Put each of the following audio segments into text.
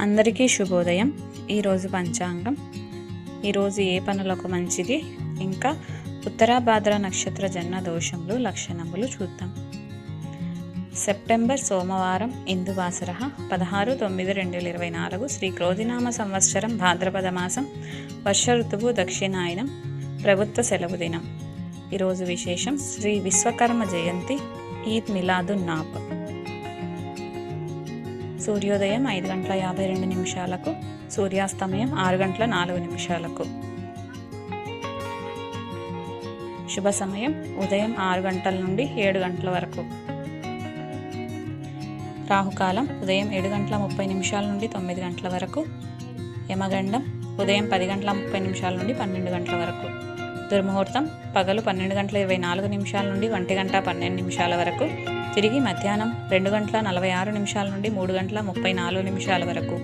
అందరికీ శుభోదయం. ఈరోజు పంచాంగం. ఈరోజు ఏ పనులకు మంచిది? ఇంకా ఉత్తరాభాద్ర నక్షత్ర జన్మ దోషములు లక్షణములు చూద్దాం. సెప్టెంబర్ సోమవారం ఇందువాసర పదహారు తొమ్మిది రెండు వేల ఇరవై నాలుగు శ్రీ క్రోధినామ సంవత్సరం భాద్రపద మాసం వర్ష ఋతువు దక్షిణాయనం ప్రభుత్వ సెలవు దినం. ఈరోజు విశేషం శ్రీ విశ్వకర్మ జయంతి ఈద్ మిలాదు నాప్. సూర్యోదయం ఐదు గంటల యాభై రెండు నిమిషాలకు సూర్యాస్తమయం ఆరు గంటల నాలుగు నిమిషాలకు. శుభ సమయం ఉదయం ఆరు గంటల నుండి ఏడు గంటల వరకు. రాహుకాలం ఉదయం ఏడు గంటల ముప్పై నిమిషాల నుండి తొమ్మిది గంటల వరకు. యమగండం ఉదయం పది గంటల ముప్పై నిమిషాల నుండి పన్నెండు గంటల వరకు. దుర్ముహూర్తం పగలు పన్నెండు గంటల ఇరవై నాలుగు నిమిషాల నుండి ఒంటి గంట పన్నెండు నిమిషాల వరకు. తిరిగి మధ్యాహ్నం రెండు గంటల నలభై ఆరు నిమిషాల నుండి మూడు గంటల ముప్పై నాలుగు నిమిషాల వరకు.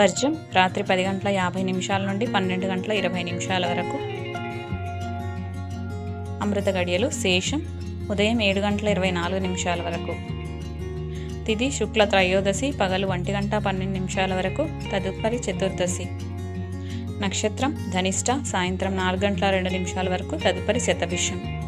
వర్జం రాత్రి పది గంటల యాభై నిమిషాల నుండి పన్నెండు గంటల ఇరవై నిమిషాల వరకు. అమృత గడియలు శేషం ఉదయం ఏడు గంటల ఇరవై నాలుగు నిమిషాల వరకు. తిది శుక్ల త్రయోదశి పగలు ఒంటి గంట పన్నెండు నిమిషాల వరకు తదుపరి చతుర్దశి. నక్షత్రం ధనిష్ట సాయంత్రం నాలుగు గంటల రెండు నిమిషాల వరకు తదుపరి శతభిషం.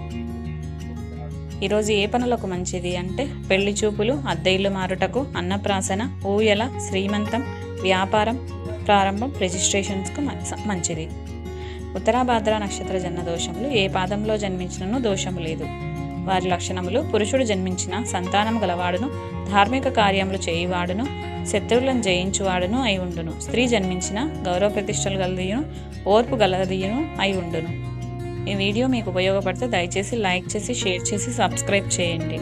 ఈరోజు ఏ పనులకు మంచిది అంటే పెళ్ళి చూపులు అద్దె ఇల్లు మారుటకు అన్నప్రాసన ఊయల శ్రీమంతం వ్యాపారం ప్రారంభం రిజిస్ట్రేషన్స్కు మంచిది. ఉత్తరాభాద్ర నక్షత్ర జన్మ దోషములు ఏ పాదంలో జన్మించినను దోషము లేదు. వారి లక్షణములు పురుషుడు జన్మించిన సంతానం గలవాడును ధార్మిక కార్యములు చేయువాడును శత్రువులను జయించువాడును అయి ఉండును. స్త్రీ జన్మించిన గౌరవ ప్రతిష్టలు గలదీయును ఓర్పు గలదీయును అయి ఉండును. ఈ వీడియో మీకు ఉపయోగపడితే దయచేసి లైక్ చేసి షేర్ చేసి సబ్స్క్రైబ్ చేయండి.